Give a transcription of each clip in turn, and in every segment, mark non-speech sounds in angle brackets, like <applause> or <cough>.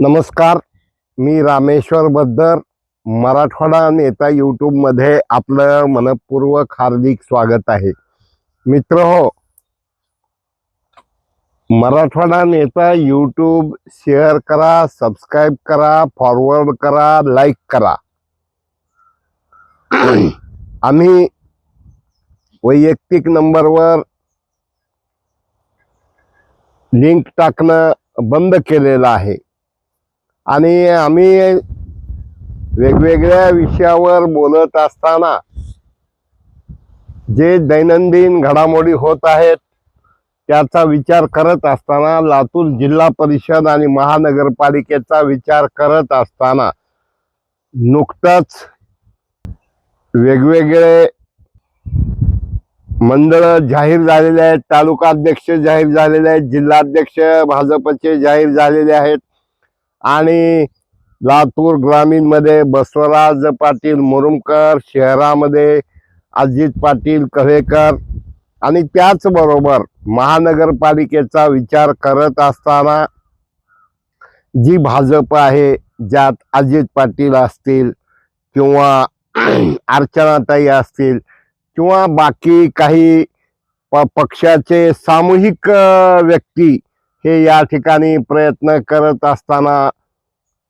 नमस्कार मी रामेश्वर बद्दर मराठवाडा नेता यूट्यूबमध्ये आपलं मनपूर्वक हार्दिक स्वागत आहे. मित्र हो मराठवाडा नेता यूट्यूब शेअर करा सबस्क्राईब करा फॉरवर्ड करा लाईक करा. <clears throat> आम्ही वैयक्तिक नंबरवर लिंक टाकणं बंद केलेलं आहे. आणि आम्ही वेगवेगळ्या विषयावर बोलत असताना जे दैनंदिन घडामोडी होत आहेत त्याचा विचार करत असताना लातूर जिल्हा परिषद आणि महानगरपालिकेचा विचार करत असताना नुकतंच वेगवेगळे मंडळं जाहीर झालेले आहेत तालुका अध्यक्ष जाहीर झालेले आहेत जिल्हाध्यक्ष भाजपचे जाहीर झालेले आहेत. आणि लातूर ग्रामीणमध्ये बसवराज पाटील मुरुमकर शहरामध्ये अजित पाटील कव्हेकर आणि त्याचबरोबर महानगरपालिकेचा विचार करत असताना जी भाजप आहे ज्यात अजित पाटील असतील किंवा <clears throat> अर्चनाताई असतील किंवा बाकी काही प पक्षाचे सामूहिक व्यक्ती हे या ठिकाणी प्रयत्न करत असताना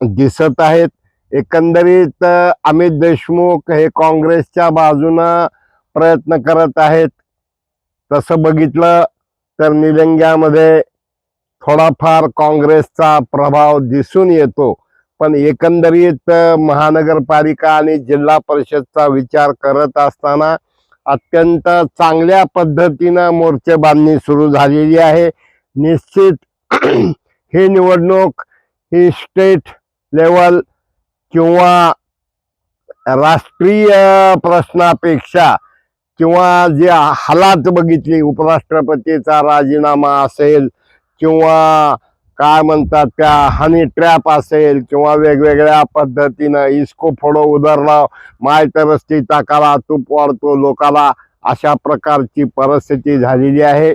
दिसत आहेत. एकंदरीत अमित देशमुख हे काँग्रेसच्या बाजूनं प्रयत्न करत आहेत. तसं बघितलं तर निलंग्यामध्ये थोडाफार काँग्रेसचा प्रभाव दिसून येतो. पण एकंदरीत महानगरपालिका आणि जिल्हा परिषदचा विचार करत असताना अत्यंत चांगल्या पद्धतीनं मोर्चे बांधणी सुरू झालेली आहे. निश्चित <clears throat> ही निवडणूक ही स्टेट लेवल किंवा राष्ट्रीय प्रश्नापेक्षा किंवा जे हालात बघितली उपराष्ट्रपतीचा राजीनामा असेल किंवा काय म्हणतात त्या हनी ट्रॅप असेल किंवा वेगवेगळ्या पद्धतीनं इसको फोडो उदाहरणं मायतरस्ती टाकाला तूप वाढतो लोकाला अशा प्रकारची परिस्थिती झालेली आहे.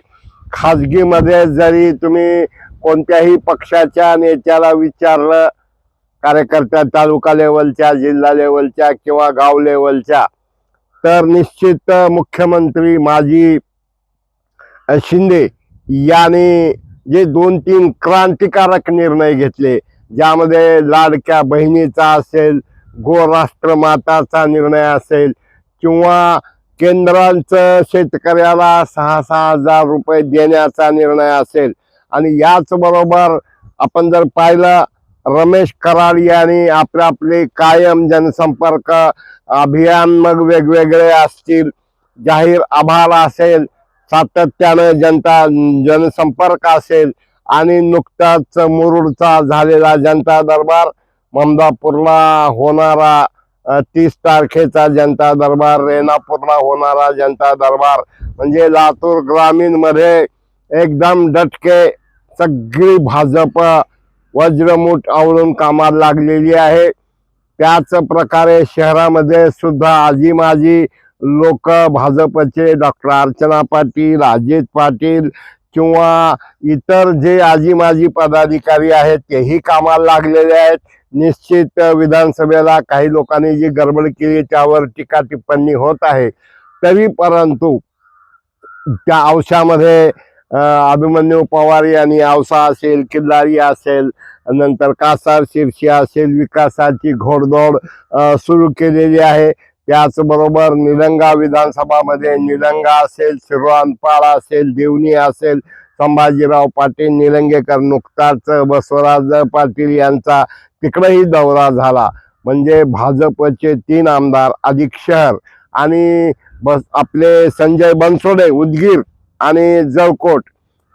खाजगीमध्ये जरी तुम्ही कोणत्याही पक्षाच्या नेत्याला विचारलं कार्यकर्त्या तालुका लेवलच्या जिल्हा लेवलच्या किंवा गाव लेवलच्या तर निश्चित मुख्यमंत्री माजी शिंदे याने जे दोन तीन क्रांतिकारक निर्णय घेतले ज्यामध्ये लाडक्या बहिणीचा असेल गोराष्ट्रमाताचा निर्णय असेल किंवा केंद्रांचं शेतकऱ्याला सहा सहा हजार रुपये देण्याचा निर्णय असेल. आणि याचबरोबर आपण जर पाहिलं रमेश कराड यांनी आपले आपले कायम जनसंपर्क अभियान मग वेगवेगळे असतील. जाहीर आभार असेल सातत्यानं जनता जनसंपर्क असेल आणि नुकताच मुरुडचा झालेला जनता दरबार ममदापूरला होणारा तीस तारखेचा जनता दरबार रेणापूरला होणारा जनता दरबार. म्हणजे लातूर ग्रामीणमध्ये एकदम डटके सगळी भाजप वज्रमूठ आवळून कामाला लागलेली आहे. त्याच प्रकारे शहरामध्ये सुद्धा आजी माजी लोक भाजपचे डॉक्टर अर्चना पाटील अजित पाटील किंवा इतर जे आजी माजी पदाधिकारी आहेत तेही कामाला लागलेले आहेत. निश्चित विधानसभेला काही लोकांनी जी गडबड केली त्यावर टीका टिप्पणी होत आहे. तरी परंतु त्या औशामध्ये अभिमन्यू पवार यांनी औसा असेल किल्लारी असेल नंतर कासार शिरशी असेल विकासाची घोडदौड सुरू केलेली आहे. त्याचबरोबर निलंगा विधानसभामध्ये निलंगा असेल शिरवानपाड असेल देवणी असेल संभाजीराव पाटील निलंगेकर नुकताच बसवराज पाटील यांचा तिकडेही दौरा झाला. म्हणजे भाजपचे तीन आमदार अधिक शहर आणि बस आपले संजय बनसोडे उदगीर आणि जळकोट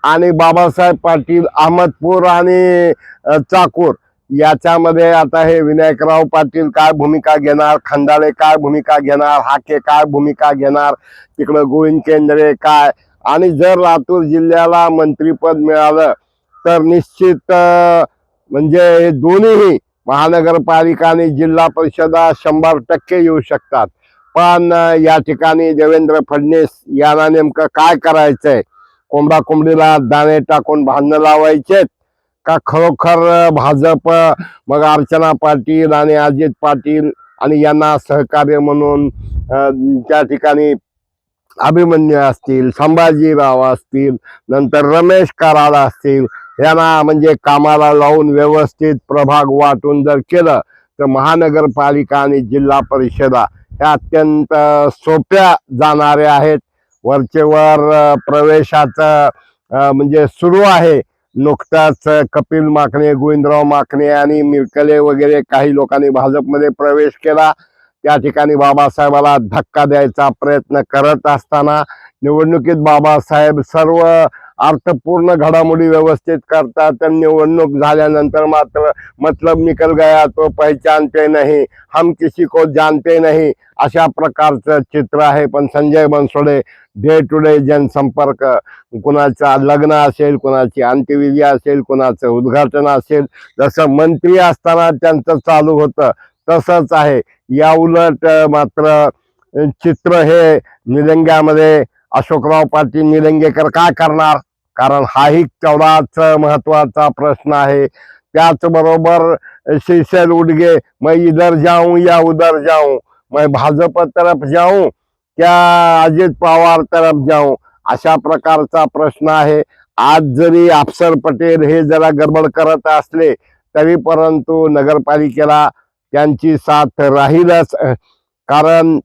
आणि बाबासाहेब पाटील अहमदपूर आणि चाकूर. याच्यामध्ये आता हे विनायकराव पाटील काय भूमिका घेणार खंडाळे काय भूमिका घेणार हाके काय भूमिका घेणार तिकडं गोविंद केंद्रे काय आणि जर लातूर जिल्ह्याला मंत्रीपद मिळालं तर निश्चित म्हणजे हे दोन्हीही महानगरपालिका आणि जिल्हा परिषदा शंभर टक्के येऊ शकतात. पण या ठिकाणी देवेंद्र फडणवीस यांना नेमकं काय करायचंय? कोंबडा कोंबडीला दाणे टाकून भांडणं लावायचेत? का खरोखर भाजप मग अर्चना पाटील आणि अजित पाटील आणि यांना सहकार्य म्हणून त्या ठिकाणी अभिमन्यू असतील संभाजीराव असतील नंतर रमेश कराड असतील यांना म्हणजे कामाला लावून व्यवस्थित प्रभाग वाटून जर केलं तर महानगरपालिका आणि जिल्हा परिषदा ह्या अत्यंत सोप्या जाणाऱ्या आहेत. वरचेवर प्रवेशाचं म्हणजे सुरू आहे. नुकताच कपिल माकणे गोविंदराव माकणे आणि मिरकले वगैरे काही लोकांनी भाजपमध्ये प्रवेश केला. त्या ठिकाणी बाबासाहेबाला धक्का द्यायचा प्रयत्न करत असताना निवडणुकीत बाबासाहेब सर्व अर्थपूर्ण घडामोडी व्यवस्थित करतात. तर निवडणूक झाल्यानंतर मात्र मतलब निकल गया तो पहचानते नाही. हम किसी को जानते नाही. अशा प्रकारचं चित्र आहे. पण Sanjay Bansode day to day जनसंपर्क कुणाचा लग्न असेल कुणाची अंत्यविधी असेल कुणाचं उद्घाटन असेल जसं मंत्री असताना त्यांचं चालू होतं तसंच आहे. या उलट मात्र चित्र हे निलंग्यामध्ये अशोकराव पाटील निलंगेकर काय करणार? कारण हाही तेवढाच महत्त्वाचा प्रश्न आहे. त्याचबरोबर शीर्षल उडगे मग मैं इधर जाऊं या उधर जाऊं. मैं भाजप तरफ जाऊं त्या अजित पवार तरफ जाऊं? अशा प्रकारचा प्रश्न आहे. आज जरी अफसर पटेल हे जरा गडबड करत असले तरी परंतु नगरपालिकेला त्यांची साथ राहीलच. कारण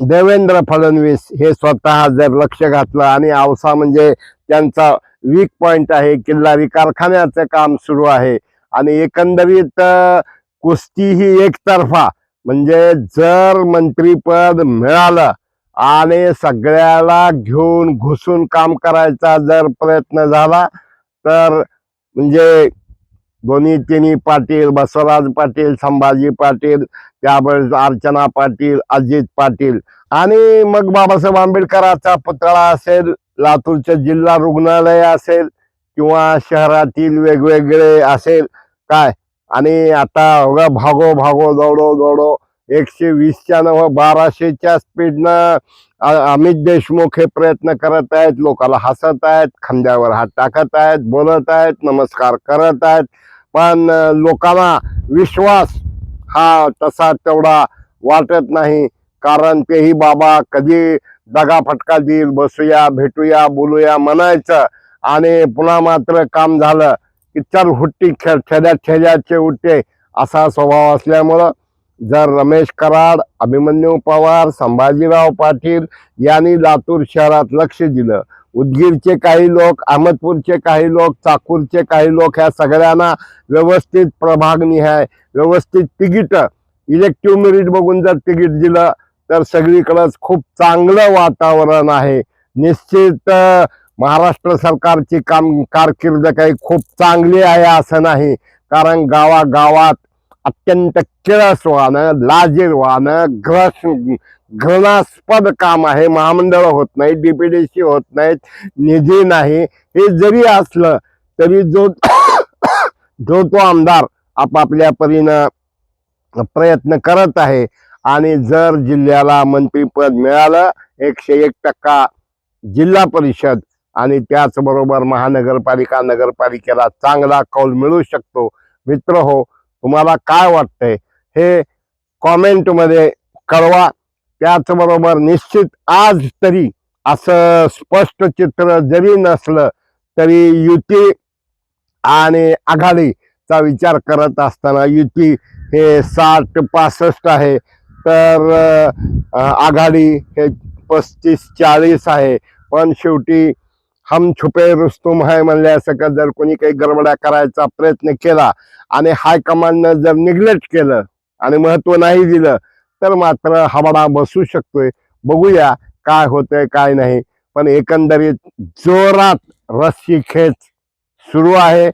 देवेंद्र फडणवीस हे स्वतः जर लक्ष घातलं आणि औसा म्हणजे त्यांचा वीक पॉइंट आहे किल्लारी कारखान्याचं काम सुरू आहे. आणि एकंदरीत कुस्ती ही एकतर्फा म्हणजे जर मंत्रीपद मिळालं आणि सगळ्याला घेऊन घुसून काम करायचा जर प्रयत्न झाला तर म्हणजे दोन्ही तिन्ही पाटील बसवराज पाटील संभाजी पाटील त्यावेळेस अर्चना पाटील अजित पाटील आणि मग बाबासाहेब आंबेडकरांचा पुतळा असेल लातूरचं जिल्हा रुग्णालय असेल किंवा शहरातील वेगवेगळे असेल काय? आणि आता बघा भागो भागो दौडो दौडो एकशे वीसच्या नव हो बाराशेच्या स्पीडनं अमित देशमुख हे प्रयत्न करत आहेत लोकाला हसत आहेत खांद्यावर हात टाकत आहेत बोलत आहेत नमस्कार करत आहेत. पण लोकांना विश्वास हा तसा तेवढा वाटत नाही. कारण तेही बाबा कधी दगा फटका देईल बसूया भेटूया बोलूया म्हणायचं आणि पुन्हा मात्र काम झालं की चल हुट्टी खेळ छेद्या छेद्याचे उठते असा स्वभाव असल्यामुळं जर रमेश कराड अभिमन्यू पवार संभाजीराव पाटील यांनी लातूर शहरात लक्ष दिलं उदगीरचे काही लोक अहमदपूरचे काही लोक चाकूरचे काही लोक ह्या सगळ्यांना व्यवस्थित प्रभागनिहाय व्यवस्थित तिकीट इलेक्टिव्ह मेरिट बघून जर तिकीट दिलं तर सगळीकडंच खूप चांगलं वातावरण आहे. निश्चित महाराष्ट्र सरकारची काम कारकीर्द काही खूप चांगली आहे असं नाही. कारण गावागावात अत्यंत किळसवानं लाजीरवानं ग्रस घृणास्पद काम आहे. महामंडळ होत नाही डीपीडीसी होत नाहीत निधी नाही. हे जरी असलं तरी जो <coughs> जो तो आमदार आपापल्या परीनं प्रयत्न करत आहे आणि जर जिल्ह्याला मंत्रीपद मिळालं एकशे एक टक्का जिल्हा परिषद आणि त्याचबरोबर महानगरपालिका नगरपालिकेला चांगला कौल मिळू शकतो. मित्र हो तुम्हाला काय वाटतंय? हे कॉमेंटमध्ये कळवा. त्याचबरोबर निश्चित आज तरी असं स्पष्ट चित्र जरी नसलं तरी युती आणि आघाडीचा विचार करत असताना युती हे साठ पासष्ट आहे. तर आघाडी हे पस्तीस चाळीस आहे. पण शेवटी हम छुपे रुस्तुम आहे म्हणल्यासारखं जर कोणी काही गडबड्या करायचा प्रयत्न केला आणि हायकमांडनं जर निग्लेक्ट केलं आणि महत्त्व नाही दिलं तर मात्र हवाडा बसू शकतोय. बघूया काय होतंय काय नाही. पण एकंदरीत जोरात रस्सी खेच सुरू आहे.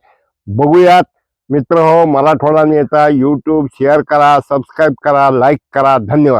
बघूयात. मित्र हो मराठवाडा नेता यूट्यूब शेअर करा सबस्क्राईब करा लाईक करा. धन्यवाद.